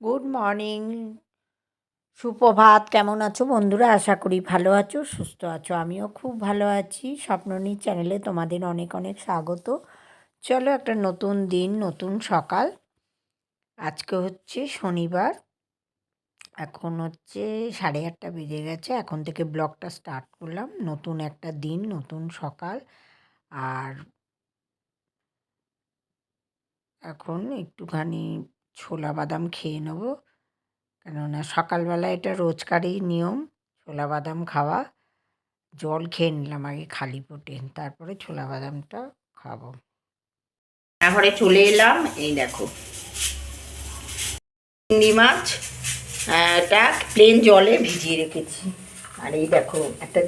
Good morning সুপ্রভাত কেমন আছো বন্ধুরা? আশা করি ভালো আছো, সুস্থ আছো। আমিও খুব ভালো আছি। স্বপ্ননী চ্যানেলে তোমাদের অনেক অনেক স্বাগত। চলো একটা নতুন দিন, নতুন সকাল। আজকে হচ্ছে শনিবার। এখন হচ্ছে সাড়ে আটটা বেজে গেছে। এখন থেকে ব্লগটা স্টার্ট করলাম। নতুন একটা দিন, নতুন সকাল। আর এখন একটুখানি ছোলা বাদাম খেয়ে নেব। কেননা সকালবেলা এটা রোজকারই নিয়ম, ছোলা বাদাম খাওয়া। জল খেয়ে নিলাম আগে খালি পেটে, তারপরে ছোলা বাদামটা খাব। তারপরে চলে এলাম, এই দেখো। চিংড়ি মাছ এটা প্লেন জলে ভিজিয়ে রেখেছি। আর এই দেখো, একটা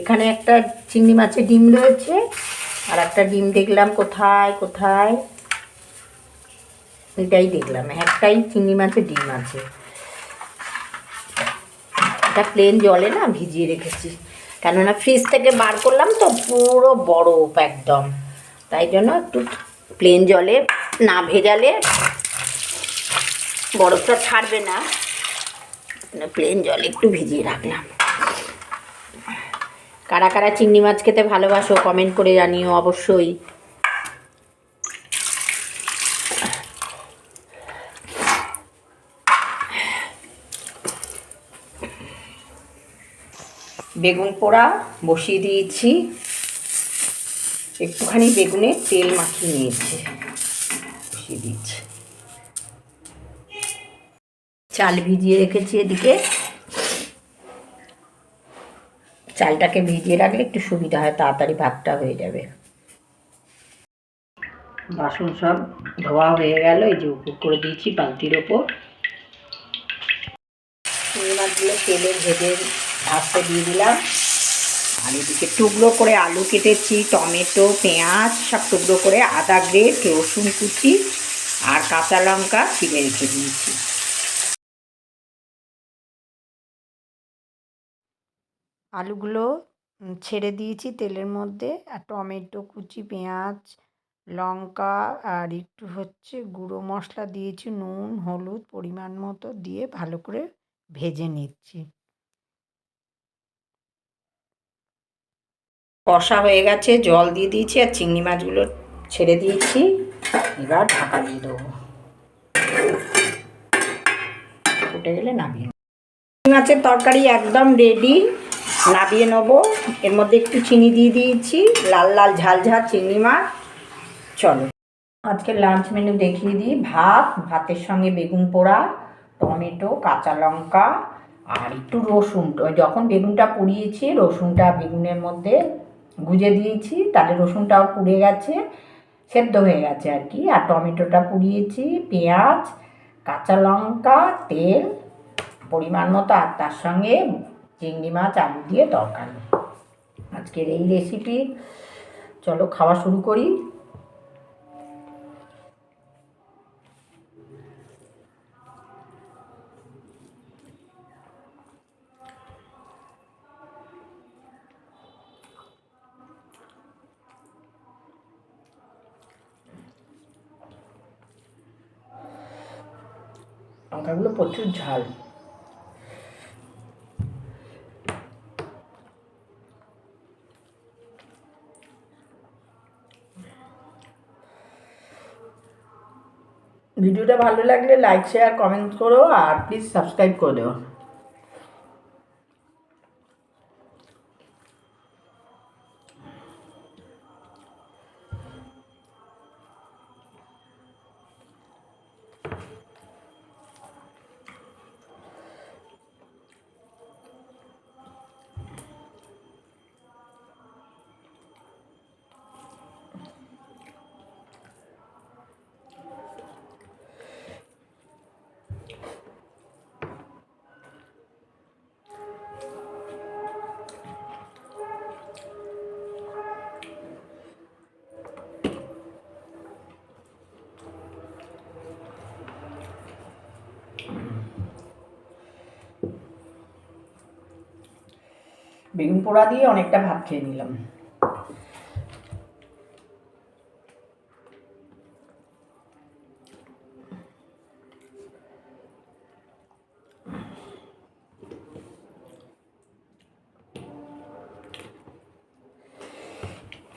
এখানে একটা চিংড়ি মাছের ডিম রয়েছে। আর একটা ডিম দেখলাম কোথায় কোথায়? এটাই দেখলাম। একটাই চিংড়ি মাছের ডিম আছে। এটা প্লেন জলে না ভিজিয়ে রেখেছি। কেননা ফ্রিজ থেকে বার করলাম তো পুরো বরফ একদম। তাই জন্য একটু প্লেন জলে না ভেজালে বরফটা ছাড়বে না। প্লেন জলে একটু ভিজিয়ে রাখলাম। কারা কারা চিংড়ি মাছ খেতে ভালোবাসো কমেন্ট করে জানিও অবশ্যই। বেগুন পোড়া বসিয়ে দিয়েছি। একটুখানি বেগুনে তেল মাখিয়ে নিয়েছি। বসিয়ে দিচ্ছি চাল ভিজিয়ে রেখেছি এদিকে। চালটাকে ভিজিয়ে রাখলে একটু সুবিধা হয়, তাড়াতাড়ি ভাতটা হয়ে যাবে। বাসন সব ধোয়া হয়ে গেল, এই যে উপর করে দিয়েছি বালতির ওপর। তেলে ভেজে ভাজতে দিয়ে দিলাম। আর এদিকে টুকরো করে আলু কেটেছি, টমেটো, পেঁয়াজ, সব টুকরো করে আদা, গ্রেট, রসুন কুচি আর কাঁচা লঙ্কা ছিঁড়ে রেখে দিয়েছি। আলুগুলো ছেড়ে দিয়েছি তেলের মধ্যে। আর টমেটো, কুচি, পেঁয়াজ, লঙ্কা আর একটু হচ্ছে গুঁড়ো মশলা দিয়েছি, নুন, হলুদ পরিমাণ মতো দিয়ে ভালো করে ভেজে নিচ্ছি। কষা হয়ে গেছে, জল দিয়ে দিয়েছি আর চিংড়ি মাছগুলো ছেড়ে দিয়েছি। এবার ঢাকা দিয়ে দেবো। ফুটে গেলে নামিয়ে। চিংড়ি মাছের তরকারি একদম রেডি নাবিয়ে নেব। এর মধ্যে একটু চিনি দিয়ে দিয়েছি, লাল লাল ঝাল ঝাল চিংড়ি মাছ। চলো। আজকে লাঞ্চ মেনু দেখিয়ে দিই। ভাত, ভাতের সঙ্গে বেগুন পোড়া, টমেটো, কাঁচা লঙ্কা আর একটু রসুন। যখন বেগুনটা পুড়িয়েছি, রসুনটা বেগুনের মধ্যে গুজে দিয়েছি তাহলে রসুনটাও পুড়ে গেছে, সেদ্ধ হয়ে গেছে আর কি। আর টমেটোটা পুড়িয়েছি, পেঁয়াজ, কাঁচা লঙ্কা, তেল, পরিমাণ মতো, আর তার সঙ্গে চিংড়ি মাছ, আলু দিয়ে তরকারি। আজকের এই রেসিপি চলো, খাওয়া শুরু করি। লঙ্কাগুলো প্রচুর ঝাল। ভিডিওটা ভালো লাগলে লাইক শেয়ার কমেন্ট করো আর প্লিজ সাবস্ক্রাইব করে দেও। বেগুন পোড়া দিয়ে অনেকটা ভাত খেয়ে নিলাম।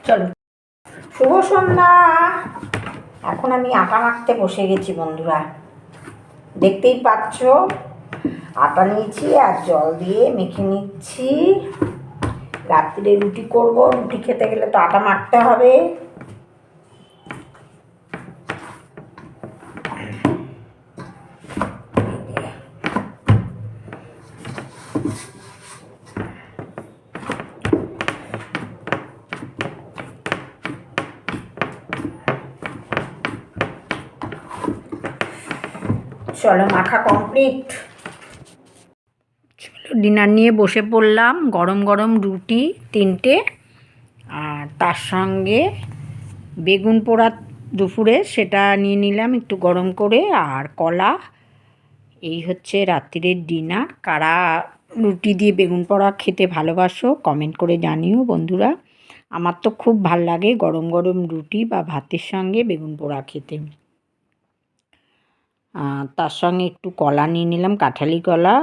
চলো। শুভ সন্ধ্যা। এখন আমি আটা মাখতে বসে গেছি বন্ধুরা। দেখতেই পাচ্ছ আটা নিয়েছি আর জল দিয়ে মেখে নিচ্ছি। রাত্রিরে রুটি করব, রুটি খেতে গেলে তো আটা মাখতে হবে। চলো মাখা কমপ্লিট। ডিনার নিয়ে বসে পড়লাম, গরম গরম রুটি তিনটে, আর তার সঙ্গে বেগুন পোড়া দুপুরে সেটা নিয়ে নিলাম একটু গরম করে, আর কলা। এই হচ্ছে রাত্রিরের ডিনার। কারা রুটি দিয়ে বেগুন পোড়া খেতে ভালোবাসো, কমেন্ট করে জানিও বন্ধুরা। আমার তো খুব ভালো লাগে গরম গরম রুটি বা ভাতের সঙ্গে বেগুন পোড়া খেতে। তার সঙ্গে একটু কলা নিয়ে নিলাম, কাঁঠালি কলা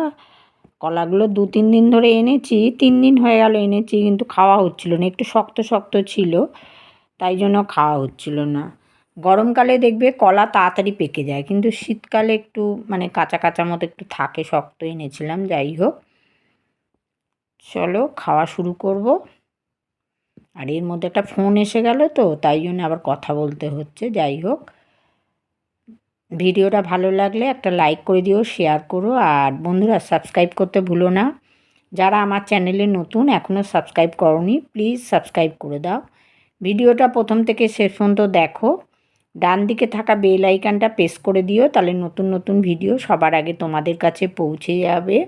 কলাগুলো দু, তিন দিন ধরে এনেছি, তিন দিন হয়ে গেল এনেছি, কিন্তু খাওয়া হচ্ছিল না, একটু শক্ত শক্ত ছিল, তাই জন্য খাওয়া হচ্ছিল না। গরমকালে দেখবে কলা তাড়াতাড়ি পেকে যায়, কিন্তু শীতকালে একটু মানে কাঁচা কাঁচা মতো একটু থাকে, শক্ত এনেছিলাম, যাই হোক। চলো, খাওয়া শুরু করব। আর এর মধ্যে একটা ফোন এসে গেল তো, তাই জন্য আবার কথা বলতে হচ্ছে, যাই হোক। ভিডিওটা ভালো লাগলে একটা লাইক করে দিও শেয়ার করো, আর বন্ধুরা সাবস্ক্রাইব করতে ভুলো না। যারা আমার চ্যানেলে নতুন এখনও সাবস্ক্রাইব করনি প্লিজ সাবস্ক্রাইব করে দাও। ভিডিওটা প্রথম থেকে শেষ পর্যন্ত দেখো। ডান দিকে থাকা বেল আইকানটা প্রেস করে দিও, তাহলে নতুন নতুন ভিডিও সবার আগে তোমাদের কাছে পৌঁছে যাবে।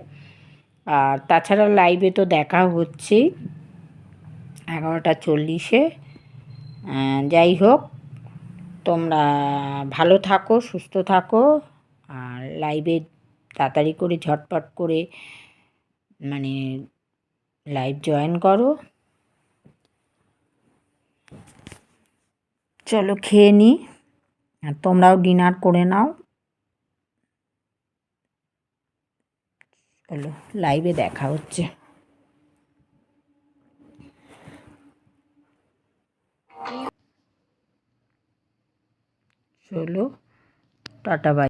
আর তাছাড়া লাইভে তো দেখা হচ্ছেই, এগারোটা চল্লিশে। যাই হোক তোমরা ভালো থাকো, সুস্থ থাকো আর লাইভে তাড়াতাড়ি করে, ঝটপট করে মানে লাইভ জয়েন করো। চলো খেয়ে নিই আর তোমরাও ডিনার করে নাও। চলো লাইভে দেখা হচ্ছে। চলো টাটা বাই।